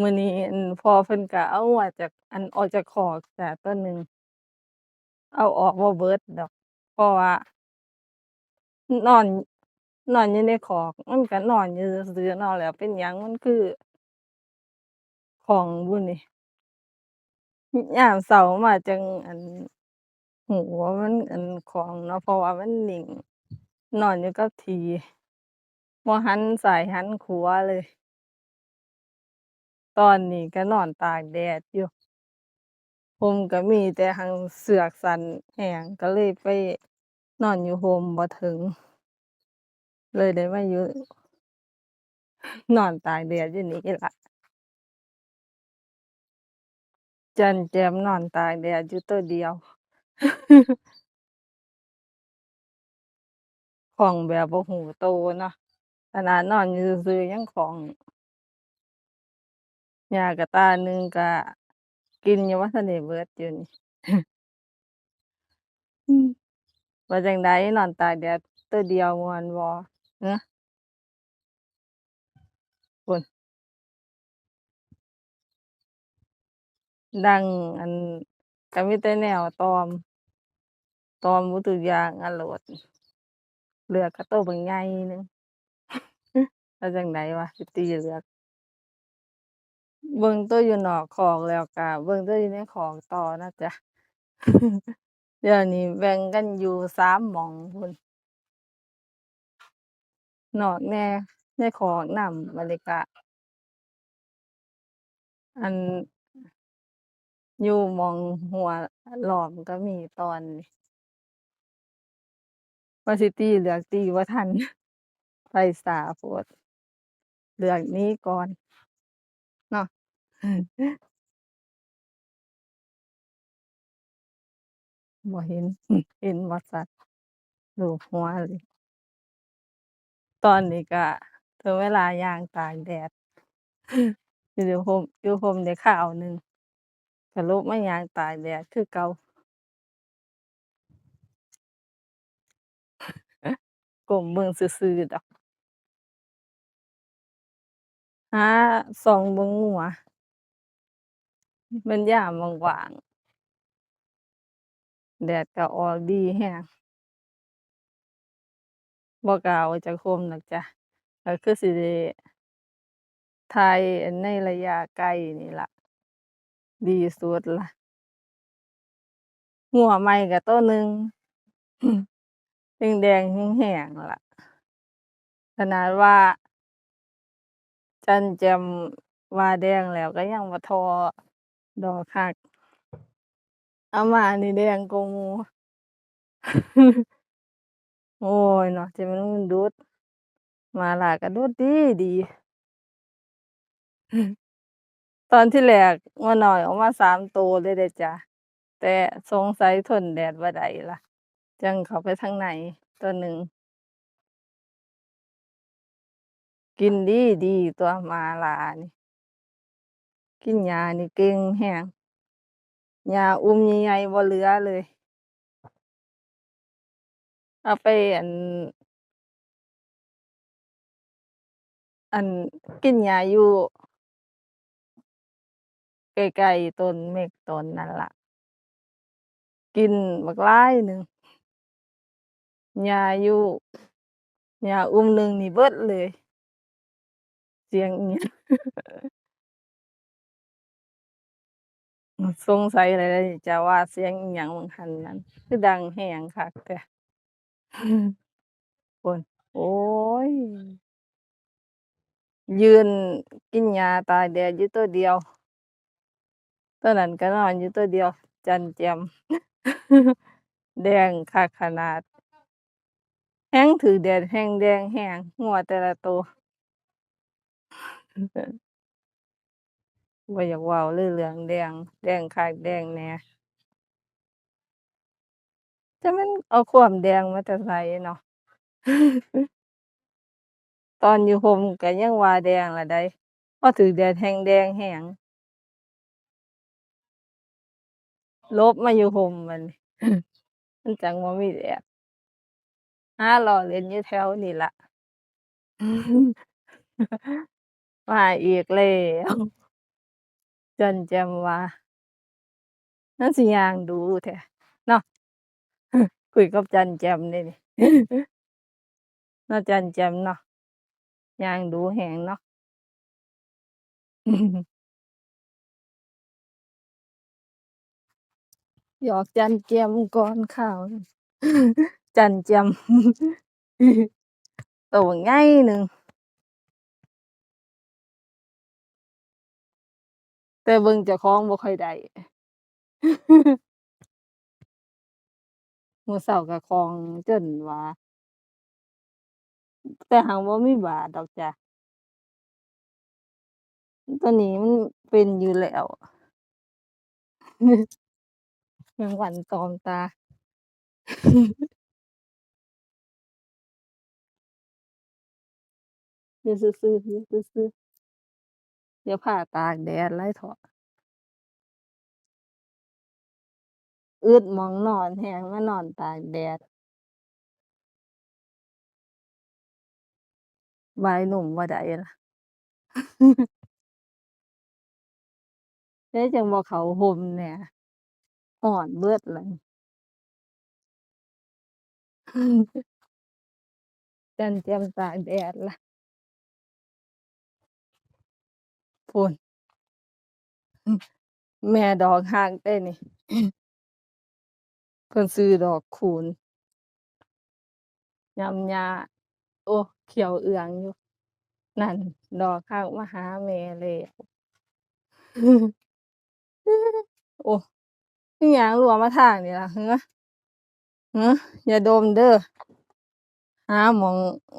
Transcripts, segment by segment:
มื้อนี้ อั่น พ่อเพิ่นก็เอางัวจาก อั่น ออกจากคอกจ้ะ ตัวหนึ่ง เอาออกบ่เบิดดอก เพราะว่า นอน นอนอยู่ในคอก มันก็นอนอยู่ซื่อๆเนาะ แล้วเป็นหยังมันคือ ข้องบุนี่ยยามเช้ามาจั่ง อั่นรู้ว่ามัน อั่น ข้องเนาะ เพราะว่ามันนิ่ง นอนอยู่กับที่ บ่หันซ้ายหันขวาเลย ตอนนี้ก็นอนตากแดดอยู่ร่มก็มีแต่หั้นเสือกสันแรงก็เลยไปนอนอยู่ร่มบ่ถึง เลยได้มาอยู่ นอนตากแดดอยู่นี่ล่ะ จันแจมนอนตากแดดอยู่ตัวเดียว ของแบบบ่รู้โตเนาะขนาดนอนอยู่ซื่อๆยังของ ยากระตาหนึ่งก็กินยังบ่ทันได้เบิดอยู่นี่ อืมว่าจั่งใดนอนตากแดดตัวเดียวม่วนบ่ฮะพู้นดังอั่นก็มีแต่แนวตอม ตอมเบิดทุกอย่างอะโลดเลือกก็โตบักใหญ่หนึ่งว่าจั่งใดวะสิตีเลือก เบิ่งแต่อยู่นอกคอกแล้วก็เบิ่งแต่อยู่ในคอกต่อนะจ๊ะ เดี๋ยวนี้แบ่งกันอยู่สามหม้องพู้น นอกแหน่ ในคอกนำ บัดนี้ก็ อั่น อยู่หม้องหัวล้อมก็มีตอนนี้ ว่าสิตี้เหลือกตีบ่ทัน ไปช้าโพด เหลือกหนีก่อน บ่เห็น เห็นบ่ชัดรูปหัวเลย ตอนนี้ก็ถึงเวลาย่างตากแดด อยู่ร่ม อยู่ร่มได้คราวหนึ่ง ก็ลุกมาย่างตากแดดคือเก่า ก้มเบิ่งซื่อๆดอก หาส่องเบิ่งงัว มันยามว่าง ๆ แดดก็ออกดีแรงบ่กล้าออกจากร่มดอกจ้ะ ก็คือสิได้ถ่ายอันในระยะไกลนี่ล่ะ ดีสุดละ งัวใหม่ก็ตัวหนึ่ง แดงๆแรงๆล่ะ ขนาดว่า จันแจ้มว่าแดงแล้วก็ยังบ่ท้อ ดอกคักอาม่านี่แดงกว่าหมู่โอ้ยเนาะจั่งมันมันดูดหมาล่าก็ดูดดีดี ตอนที่แรกงัวน้อยออกมาสามโตเลยเดะจ้ะแต่สงสัยทนแดดบ่ได้ล่ะ จั่งเข้าไปทางในตัวหนึ่ง กินดีดีตั่วหมาล่านี่ กินหญ้านี่เก่งแรงหญ้าอุ้มใหญ่บ่เหลือเลย เอาไปอัน อันกินหญ้าอยู่ใกล้ๆต้นเม็กต้นนั่นล่ะ กินบักลายหนึ่งหญ้าอยู่หญ้าอุ้มหนึ่งนี่เบิดเลย เสียงอิหยั สงสัยแล้วเดะจ้ะว่าเสียงอหยังว่าหั้นนั่นคือดังแรงคักแท้พู้นโอ๊ยยืนกินหญ้าตากแดดอยู่ตัวเดียวตัวนั้นก็นอนอยู่ตัวเดียว จันแจ้มแดงคักขนาดแรงก็แดดแรงแดงแรงงัวแต่ละโต บ่อยากเว้าเลยเรื่องแดง แดงคักแดงแหน่ จักมันเอาความแดงมาแต่ไสเนาะ ตอนอยู่ร่มก็ยังว่าแดงล้วได้พอก็แดดแฮ่งแดงแรงหลบมาอยู่ร่มบัดนี้ มันจั่งบ่มีแดด หาล้อเล่นอยู่แถวนี้ล่ะ มาอีกแล้ว จันจ่มว่ามันสิยางดูแท้เนาะคุยกับจันแจมเดะนี่เนาะจันแจมเนาะยางดูแรงเนาะหยอกจันแจมก่อนข้าว จันแจมโตบักใหญ่หนึ่ง แต่เบิ่งเจ้าของบ่ค่อยได้ มื้อเช้าก็ของจนว่า แต่หั้นบ่มีบาดดอกจ้ะ ตัวนี้มันเป็นอยู่แล้ว แมงวันตอมตาอยู่ซื่อๆอยู่ซื่อๆอ เดี๋ย่าพาตากแดดหลายเถาะอึดมองนอนแรงมานอนตากแดดบายนุ่มบ่ได้ล่ะเอ๊ะจังบ่เขาร่มแหน่ร้อนเบิดล่ะนี่จันแจ่มตากแดดล่ะ พูนแม่ดอกรักเดะนี่ เพิ่นซื้อดอกคูณยามหญ้าโอ้เขียวเอื้องอยู่ นั่น ดอกรักมาหาแม่แล้วโอ้อิหยังรัวมาทางนี้ล่ะเหือหืออย่าดมเด้อหาหมอง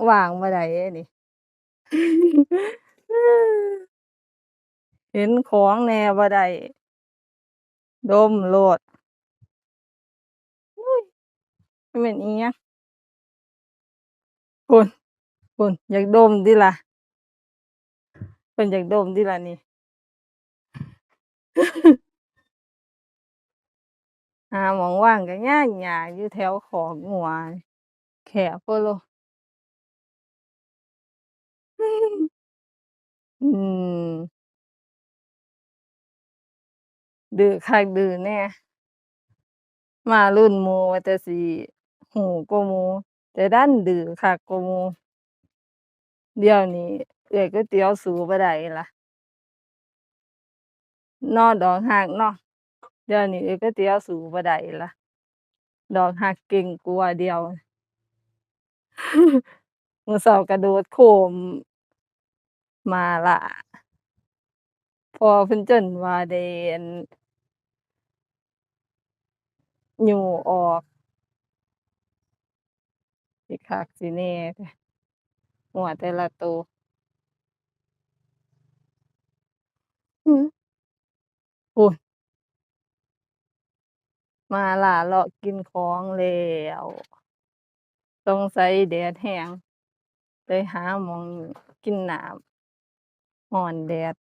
ว่างบ่ได้เดะนี่ เห็นของแน่บ่ได้ดมโลดอุ๊ยมันแม่นอิหยังพู้นพู้นอยากดมติล่ะเพิ่นอยากดมติล่ะนี่หาหมองว่างก็ยากยาอยู่แถวคอกงัวแคบโพโลอืม ดื้อคักดื้อแน่มารุ่นหมูว่าแต่สิรู้กว่าหมู่แต่ดันดื้อคักกว่าหมู่เดี๋ยวนี้เอื้อยก๋วยเตี๋ยวสู้บ่ได้ล่ะนาะดอกรักเนาะเดี๋ยวนี้เอื้อยก๋วยเตี๋ยวสู้บ่ได้ล่ะ ดอกรักเก่งกว่าเดียวมือเช้ากระโดดโคมมาล่าพ่อเพิ่นจนว่าได้อั่ นยู่ออกสิคักสิแหน่แท้งัวแต่ละโตหือพู้นหมาล่าเลาะกินของแล้วสงสัยแดดแรงเลยหาหม้องกินน้ำร้อนแดด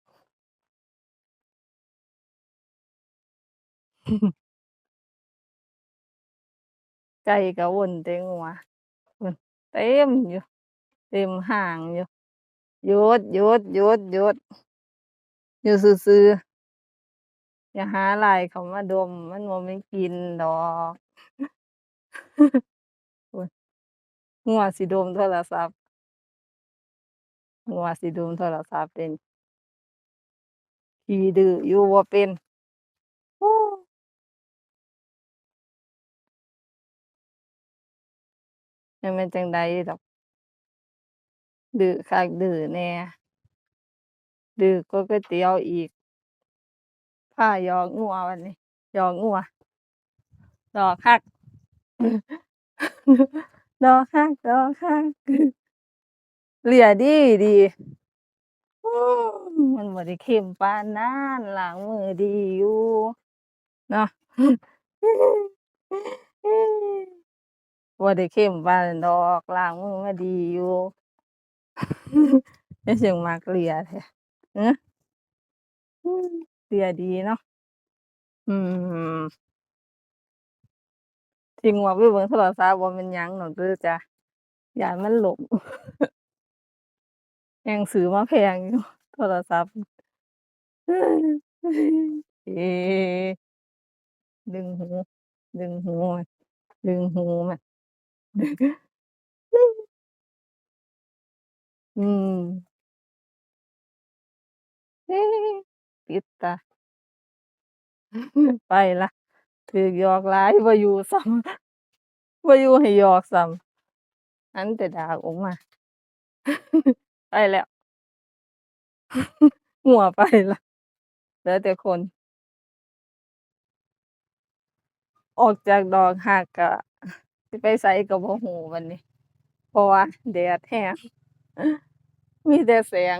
ไก่ก็วนแต่งัวเต็มอยู่ เต็มห้างอยู่หยุดหยุดหยุดหยุดอยู่ซื่อๆอย่าหาไล่เขามาดม มันบ่แม่กินดอกพู้นงัวสิดมโทรศัพท์งัวสิดมโทรศัพท์เดะนี่ขี้ดื้ออยู่บ่าเป็น จักแม่นจั่งใดดอก ดื้อคักดื้อแหน่ ดื้อกว่าก๋วยเตี๋ยวอีก พาหยอกงัวบัดนี้ หยอกงัว ดอกรัก ดอกรัก ดอกรัก เหลี่ยดีดี อืมมันบ่ได้เค็มปานนั้นล้างมือดีอยู่ เนาะ บ่ได้เค็มปานนั้นดอกล้างมือมาดีอยู่เป็นจั่งมักเลียแท้หืออืมเลียดีเนาะอืมที่งัวไปเบิ่งโทรศัพท์บ่แม่นหยังดอกเด้อจ้ะย้านมันหล่มแฮงซื้อมาแพงอยู่ โทรศัพท์ เอดึงหู ดึงหูมันดึงหูมัน อืมปิดตา ไปล้วถูกหยอกหลาย บ่อยู่ ซ้ำ บ่อยู่ให้หยอกซ้ำ หันแต่ดาออกมา ไปแล้ว หัวไปแล้วเหลือแต่คน ออกจากดอกฮักก็ สิไปไสก็บ่ฮู้บัดนี้ เพราะว่าแดดแรงมีแต่แสง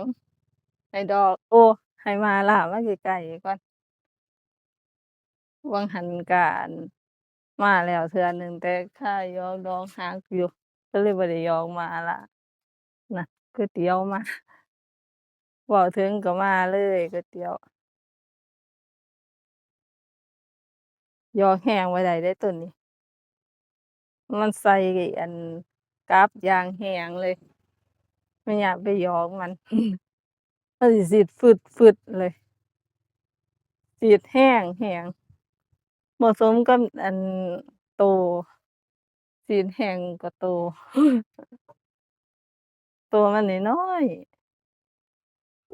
ให้ดอก โอ้ให้มาล่ามาใกล้ๆก่อนวังหันก็อั่นมาแล้วเทื่อหนึ่งแต่ข้ายอกดอกฮักอยู่ก็เลยบ่ได้ยอกมาล่าน่ะก๋วยเตี๋ยวมาเว้าถึงก็มาเลยก๋วยเตี๋ยวยอกแรงบ่ได้เดะต้นนี้ มันใส่อันกลับอย่างแรงเลย ไม่อยากไปยอกมันมันสิฉีดฟึดเลยฉีดแรงแรงบ่สมกับอันโตฉีดแรงกว่าโตโตมันน้อย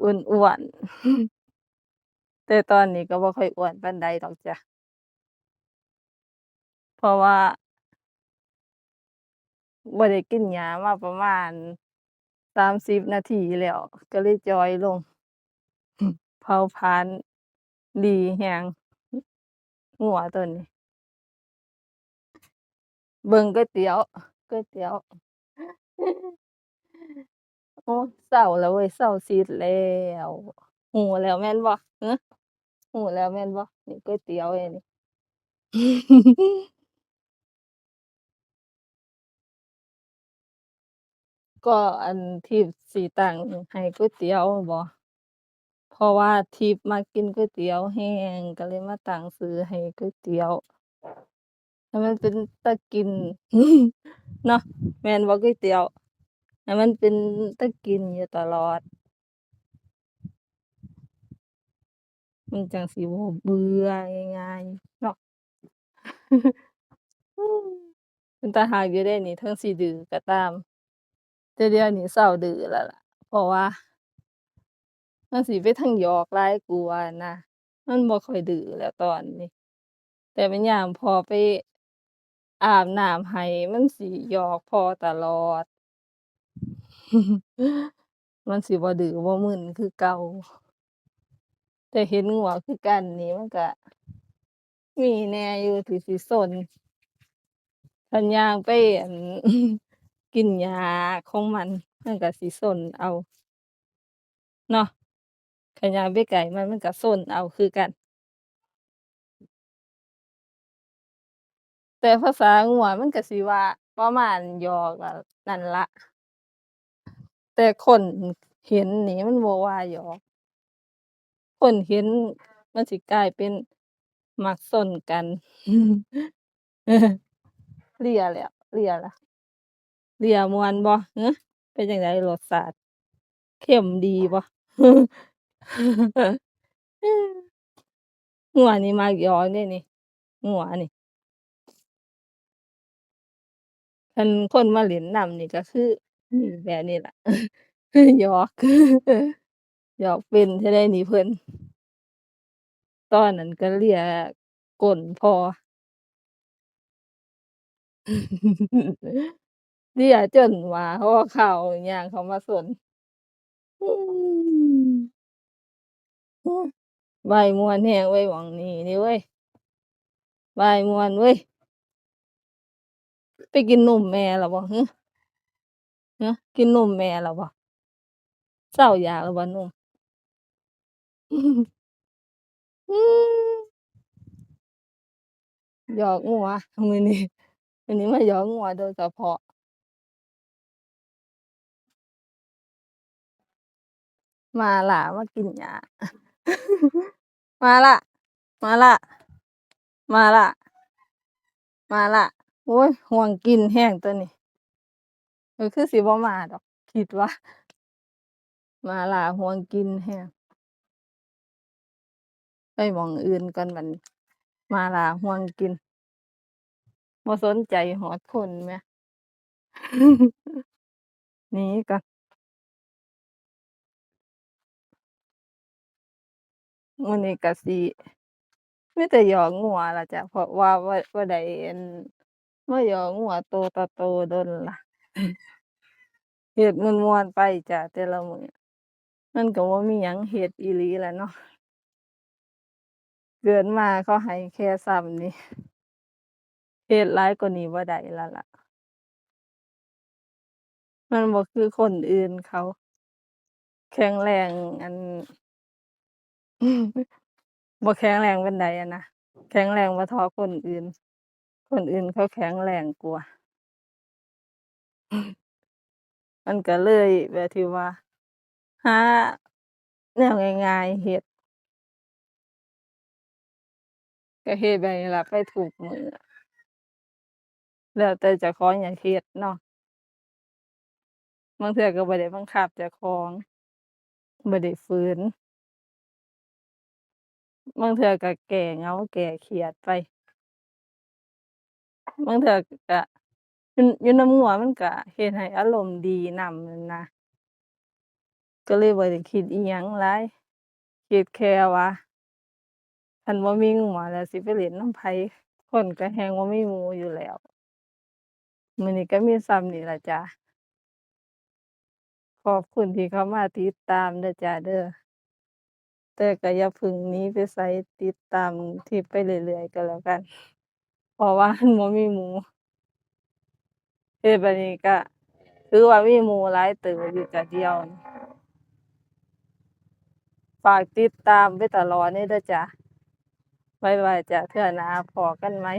อ้วนๆแต่ตอนนี้ก็บ่ค่อยอ้วนปานใดดอกจ้ะเพราะว่า บ่ได้กินหญ้ามาประมาณ30นาทีแล้ว ก็เลยจอยลง เผาผลาญดีแรงงัวต้นนี้ เบิ่งก๋วยเตี๋ยวก๋วยเตี๋ยว โอ้เช้าแล้วเว้ยเช้าซีดแล้วรู้แล้วแม่นบ่หือรู้แล้วแม่นบ่นี่ก๋วยเตี๋ยวไอ้นี่ ก็อันที่สิตั้งให้ก๋วยเตี๋ยวบ่เพราะว่าทิพย์มักกินก๋วยเตี๋ยวแรงก็เลยมาตั้งชื่อให้ก๋วยเตี๋ยวให้มันเป็นตากิน เนาะแมนบ่ก๋วยเตี๋ยวให้มันเป็นตากินอยู่ตลอด มันจังสิบ่เบื่อง่ายๆเนาะ เป็นตารักอยู่เดะนี่ถึงสิดื้อก็ตาม แต่เดี๋ยวนี้เซาดื้อแล้วล่ะ เพราะว่า มันสิไปทางหยอกหลายกว่านะ มันบ่ค่อยดื้อแล้วตอนนี้ แต่บัดยามพ่อไปอาบน้ำให้ มันสิหยอกพ่อตลอด มันสิบ่ดื้อบ่มึนคือเก่า แต่เห็นงัวคือกันนี่มันก็มีแหน่อยู่ที่สิซน คันย่างไป อั่น กินหญ้าของมันมันก็สิซนเอา เนาะคันย่างไกล้มันมันก็ซนเอาคือกัน แต่ภาษางัวมันก็สิว่าประมาณยอกนั่นละแต่คนเห็นนี่มันบ่ว่าหยอก คนเห็นมันสิกลายเป็นมักซนกัน เลียแล้วเลียละ เลียมวนบ่หือเป็นจั่งใดรสชาติเข้มดีบ่งัวนี่มักหยอกเดะนี่งัวนี่คันคนมาเล่นนำนี่ก็คืออือแบบนี้ล่ะหยอกหยอกเป็นแท้เดะนี่เพิ่นตอนนั้นก็เลียก้นพอ เลียจนหมาห่อข้าวย่างเข้ามาซนอืม โอ้ว้ายม่วนแรงเว้ย หม้องนี้นี่เว้ยว้ายม่วนเว้ย ไปกินนมแม่แล้วบ่ฮึฮึกินนมแม่แล้วบ่ เซาอยากแล้วบ่นมอืม หยอกงัว มื้อนี้ มื้อนี้มาหยอกงัวโดยเฉพาะ มาล่ามากินหญ้า มาล่าหมาล่าหมาล่าหมาล่าโอ๊ย ห่วงกินแรงตัวนี้ เออ คือสิบ่มาดอก คิดว่า มาล่าห่วงกินแรง ไปหม้องอื่นก่อนบัดนี้ มาล่าห่วงกิน บ่สนใจฮอดคนแหม หนีก่อน มื้อนี้ก็สิมีแต่หยอกงัวล่ะจ้ะ เพราะว่าบ่ บ่ได้ อั่น มาหยอกงัวโตต่อโตโดนล่ะ เฮ็ดม่วนๆไปจ้ะ แต่ละมื้อ มันก็บ่มีหยังเฮ็ดอีหลีล่ะเนาะ เกิดมาเขาให้แค่ส่ำนี้ เฮ็ดหลายกว่านี้บ่ได้แล้วล่ะ มันบ่คือคนอื่นเขา แข็งแรง อัน บ่แข็งแรงปานใดอะนะ แข็งแรงบ่เท่าคนอื่น คนอื่นเขาแข็งแรงกว่า มันก็เลยแบบที่ว่า หาแนวง่าย ๆ เฮ็ด ก็เฮ็ดแบบนี้ล่ะไปทุกมื้อแล้วแต่เจ้าของอยากเฮ็ดเนาะ บางเทื่อก็บ่ได้บังคับเจ้าของ บ่ได้ฝืน บางเทื่อก็แก้เหงา แก้เครียดไป บางเทื่อก็ อยู่ อยู่นำงัวมันก็เฮ็ดให้อารมณ์ดีนำนั่นนะ ก็เลยบ่ได้คิดอิหยังหลาย คิดแค่ว่า คันบ่มีงัวแล้วสิไปเล่นนำไผ คนก็แฮ่งบ่มีหมู่อยู่แล้ว มื้อนี้ก็มีส่ำนี้ล่ะจ้ะ ขอบคุณที่เข้ามาติดตามเด้อจ้ะเด้อ แต่ก็อย่าพึ่งหนี้ไปไสติดตามคลิปไปเรื่อยๆก็แล้วกัน เพราะว่ามันบ่มีหมู่เฮ็ดแบบนี้ก็ถือว่ามีหมู่หลายเติบอยู่จ้ะเดียวนี้ฝากติดตามไปตลอดนี้เด้อจ้ะบ๊ายบายจ้ะเทื่อหน้าพอกันใหม่